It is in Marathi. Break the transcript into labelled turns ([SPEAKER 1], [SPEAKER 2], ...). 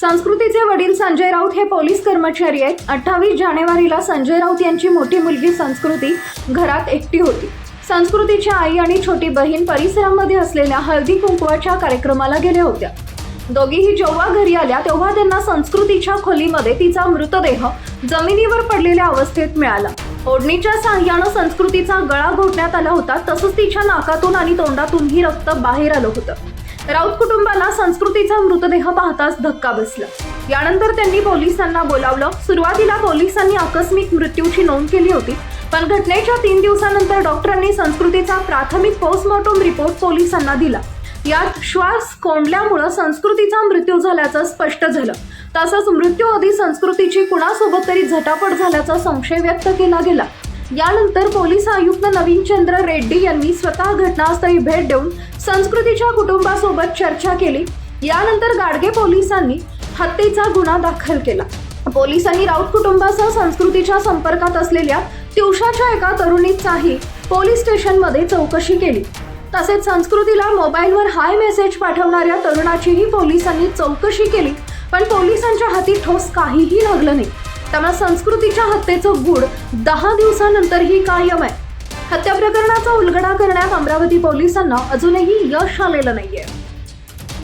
[SPEAKER 1] संस्कृतीचे वडील संजय राऊत हे पोलीस कर्मचारी आहेत. अठ्ठावीस जानेवारीला संजय राऊत यांची मोठी मुलगी संस्कृती घरात एकटी होती. संस्कृतीच्या आई आणि छोटी बहीण परिसरामध्ये असलेल्या हळदी कुंकवाच्या कार्यक्रमाला गेल्या होत्या. दोघीही जेव्हा घरी आल्या तेव्हा त्यांना संस्कृतीच्या खोलीमध्ये तिचा मृतदेह जमिनीवर पडलेल्या अवस्थेत मिळाला. ओढणीच्या साह्यानं संस्कृतीचा गळा घोटण्यात आला होता तसंच तिच्या नाकातून आणि तोंडातूनही रक्त बाहेर आलं होतं. राऊत कुटुंबाला संस्कृतीचा मृतदेह पाहताच धक्का बसला. यानंतर त्यांनी पोलिसांना बोलावलं. सुरुवातीला पोलिसांनी आकस्मिक मृत्यूची नोंद केली होती पण घटनेच्या तीन दिवसानंतर डॉक्टरांनी संस्कृतीचा प्राथमिक पोस्टमॉर्टम रिपोर्ट पोलिसांना दिला. यात श्वास कोंडल्यामुळं संस्कृतीचा मृत्यू झाल्याचं स्पष्ट झालं. तसंच मृत्यूआधी संस्कृतीची कुणासोबत तरी झटापट झाल्याचा संशय व्यक्त केला गेला. यानंतर पोलीस आयुक्त नवीन चंद्र रेड्डी यांनी स्वतः घटनास्थळी भेट देऊन संस्कृतीच्या कुटुंबासोबत चर्चा केली. यानंतर गाडगे पोलिसांनी हत्येचा गुन्हा दाखल केला. पोलिसांनी राऊत कुटुंबासह संस्कृतीच्या संपर्कात असलेल्या तिवशाच्या एका तरुणीचाही पोलीस स्टेशनमध्ये चौकशी केली. तसेच संस्कृतीला मोबाईलवर हाय मेसेज पाठवणाऱ्या तरुणाचीही पोलिसांनी चौकशी केली. पण पोलिसांच्या हाती ठोस काहीही लागलं नाही. त्यामुळे संस्कृतीच्या हत्येचं गूढ दहा दिवसानंतरही कायम आहे. हत्या प्रकरणाचा उलगडा करण्यात अमरावती पोलिसांना अजूनही यश आलेलं नाहीये.